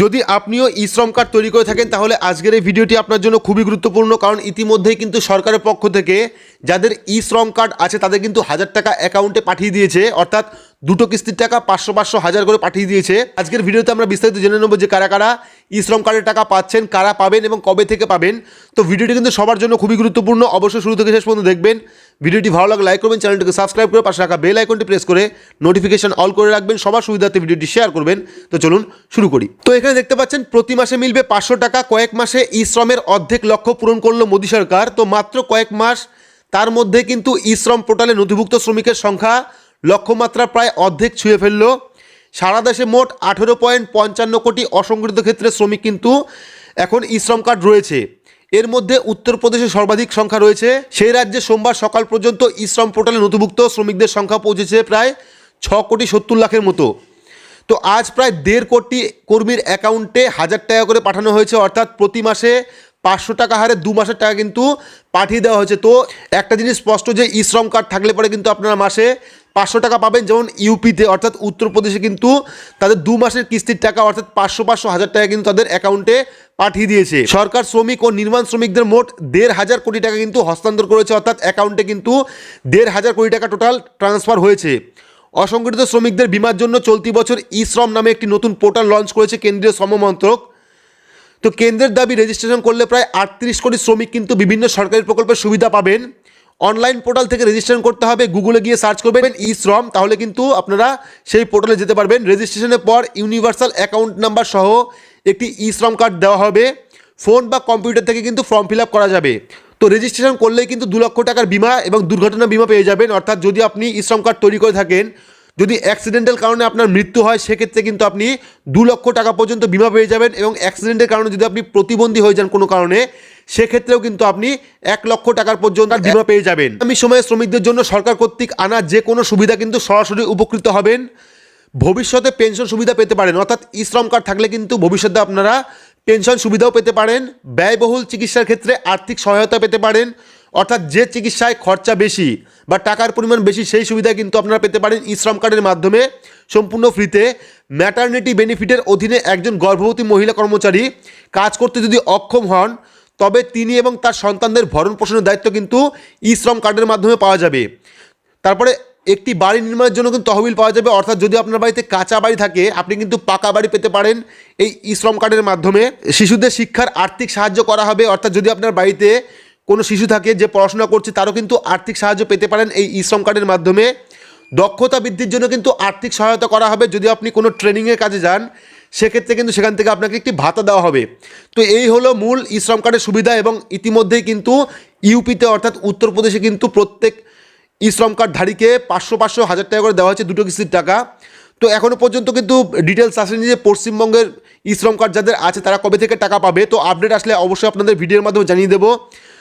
যদি আপনিও ই শ্রম কার্ড তৈরি করে থাকেন, তাহলে আজকের এই ভিডিওটি আপনার জন্য খুবই গুরুত্বপূর্ণ, কারণ ইতিমধ্যেই কিন্তু সরকারের পক্ষ থেকে যাদের ই শ্রম কার্ড আছে, তাদের কিন্তু হাজার টাকা অ্যাকাউন্টে পাঠিয়ে দিয়েছে, অর্থাৎ দুটো কিস্তির টাকা পাঁচশো পাঁচশো হাজার করে পাঠিয়ে দিয়েছে। আজকের ভিডিওতে আমরা বিস্তারিত জেনে নেব যে কারা কারা ই শ্রম কার্ডের টাকা পাচ্ছেন, কারা পাবেন এবং কবে থেকে পাবেন? তো ভিডিওটি কিন্তু সবার জন্য খুবই গুরুত্বপূর্ণ। অবশ্যই শুরু থেকে শেষ পর্যন্ত দেখবেন। ভিডিওটি ভালো লাগলে লাইক করবেন, চ্যানেলটিকে সাবস্ক্রাইব করে পাশে রাখা বেল আইকনটি প্রেস করে নোটিফিকেশন অল করে রাখবেন। সবার সুবিধার্থে ভিডিওটি শেয়ার করবেন। তো চলুন শুরু করি। তো এখানে দেখতে পাচ্ছেন, প্রতি মাসে মিলবে পাঁচশো টাকা। কয়েক মাসে ই শ্রমের অর্ধেক লক্ষ্য পূরণ করল মোদী সরকার। তো মাত্র কয়েক মাস তার মধ্যে কিন্তু ই শ্রম পোর্টালে নথিভুক্ত শ্রমিকের সংখ্যা লক্ষ্যমাত্রা প্রায় অর্ধেক ছুঁয়ে ফেলল। সারা দেশে মোট আঠেরো পয়েন্ট পঞ্চান্ন কোটি অসংগঠিত ক্ষেত্রে শ্রমিক কিন্তু এখন ই শ্রম কার্ড রয়েছে। এর মধ্যে উত্তরপ্রদেশে সর্বাধিক সংখ্যা রয়েছে। সেই রাজ্যে সোমবার সকাল পর্যন্ত ই শ্রম পোর্টালে নথিভুক্ত শ্রমিকদের সংখ্যা পৌঁছেছে প্রায় ছ কোটি সত্তর লাখের মতো। তো আজ প্রায় দেড় কোটি কর্মীর অ্যাকাউন্টে হাজার টাকা করে পাঠানো হয়েছে, অর্থাৎ প্রতি মাসে পাঁচশো টাকা হারে দু মাসের টাকা কিন্তু পাঠিয়ে দেওয়া হয়েছে। তো একটা জিনিস স্পষ্ট যে, ই শ্রম কার্ড থাকলে পরে কিন্তু আপনারা মাসে পাঁচশো টাকা পাবেন। যেমন ইউপিতে, অর্থাৎ উত্তরপ্রদেশে কিন্তু তাদের দু মাসের কিস্তির টাকা, অর্থাৎ পাঁচশো পাঁচশো হাজার টাকা কিন্তু তাদের অ্যাকাউন্টে পাঠিয়ে দিয়েছে। সরকার শ্রমিক ও নির্মাণ শ্রমিকদের মোট দেড় হাজার কোটি টাকা কিন্তু হস্তান্তর করেছে, অর্থাৎ অ্যাকাউন্টে কিন্তু দেড় হাজার কোটি টাকা টোটাল ট্রান্সফার হয়েছে। অসংগঠিত শ্রমিকদের বিমার জন্য চলতি বছর ই শ্রম নামে একটি নতুন পোর্টাল লঞ্চ করেছে কেন্দ্রীয় শ্রম মন্ত্রক। তো কেন্দ্রের দাবি রেজিস্ট্রেশন করলে প্রায় আটত্রিশ কোটি শ্রমিক কিন্তু বিভিন্ন সরকারি প্রকল্পের সুবিধা পাবেন। অনলাইন পোর্টাল থেকে রেজিস্ট্রেশন করতে হবে গুগলে গিয়ে সার্চ করবেন ই শ্রম তাহলে কিন্তু আপনারা সেই পোর্টালে যেতে পারবেন। রেজিস্ট্রেশনের পর ইউনিভার্সাল অ্যাকাউন্ট নাম্বার সহ একটি ই শ্রম কার্ড দেওয়া হবে। ফোন বা কম্পিউটার থেকে কিন্তু ফর্ম ফিল করা যাবে। তো রেজিস্ট্রেশন করলেই কিন্তু দু লক্ষ টাকার বিমা এবং দুর্ঘটনা বিমা পেয়ে যাবেন। অর্থাৎ যদি আপনি ই শ্রম কার্ড তৈরি করে থাকেন যদি অ্যাক্সিডেন্টাল কারণে আপনার মৃত্যু হয় সেক্ষেত্রে কিন্তু আপনি দু লক্ষ টাকা পর্যন্ত বিমা পেয়ে যাবেন এবং অ্যাক্সিডেন্টের কারণে যদি আপনি প্রতিবন্ধী হয়ে যান কোনো কারণে সেক্ষেত্রেও কিন্তু আপনি এক লক্ষ টাকার পর্যন্ত বিমা পেয়ে যাবেন। আমি সময়ে শ্রমিকদের জন্য সরকার কর্তৃক আনা যে কোনো সুবিধা কিন্তু সরাসরি উপকৃত হবেন। ভবিষ্যতে পেনশন সুবিধা পেতে পারেন অর্থাৎ ই শ্রম কার্ড থাকলে কিন্তু ভবিষ্যতে আপনারা পেনশন সুবিধাও পেতে পারেন ব্যয়বহুল চিকিৎসার ক্ষেত্রে আর্থিক সহায়তা পেতে পারেন অর্থাৎ যে চিকিৎসায় খরচা বেশি বা টাকার পরিমাণ বেশি, সেই সুবিধা কিন্তু আপনারা পেতে পারেন ই শ্রম কার্ডের মাধ্যমে। সম্পূর্ণ ফ্রিতে। ম্যাটারনিটি বেনিফিটের অধীনে একজন গর্ভবতী মহিলা কর্মচারী কাজ করতে যদি অক্ষম হন, তবে তিনি এবং তার সন্তানদের ভরণ পোষণের দায়িত্ব কিন্তু ই শ্রম কার্ডের মাধ্যমে পাওয়া যাবে। তারপরে একটি বাড়ি নির্মাণের জন্য কিন্তু তহবিল পাওয়া যাবে। অর্থাৎ যদি আপনার বাড়িতে কাঁচা বাড়ি থাকে, আপনি কিন্তু পাকা বাড়ি পেতে পারেন এই ই শ্রম কার্ডের মাধ্যমে। শিশুদের শিক্ষার আর্থিক সাহায্য করা হবে। অর্থাৎ যদি আপনার বাড়িতে কোনো শিশু থাকে যে পড়াশোনা করছে, তারও কিন্তু আর্থিক সাহায্য পেতে পারেন এই ই শ্রম কার্ডের মাধ্যমে। দক্ষতা বৃদ্ধির জন্য কিন্তু আর্থিক সহায়তা করা হবে। যদি আপনি কোনো ট্রেনিংয়ের কাজে যান, সেক্ষেত্রে কিন্তু সেখান থেকে আপনাকে একটি ভাতা দেওয়া হবে। তো এই হলো মূল ই শ্রম কার্ডের সুবিধা এবং ইতিমধ্যেই কিন্তু ইউপিতে অর্থাৎ উত্তরপ্রদেশে কিন্তু প্রত্যেক ই শ্রম কার্ড ধারীকে পাঁচশো পাঁচশো হাজার টাকা করে দেওয়া হচ্ছে দুটো কিস্তির টাকা। তো এখনও পর্যন্ত কিন্তু ডিটেলস আসেনি যে পশ্চিমবঙ্গের ই শ্রম কার্ড যাদের আছে, তারা কবে থেকে টাকা পাবে। তো আপডেট আসলে অবশ্যই আপনাদের ভিডিওর মাধ্যমে জানিয়ে দেবো।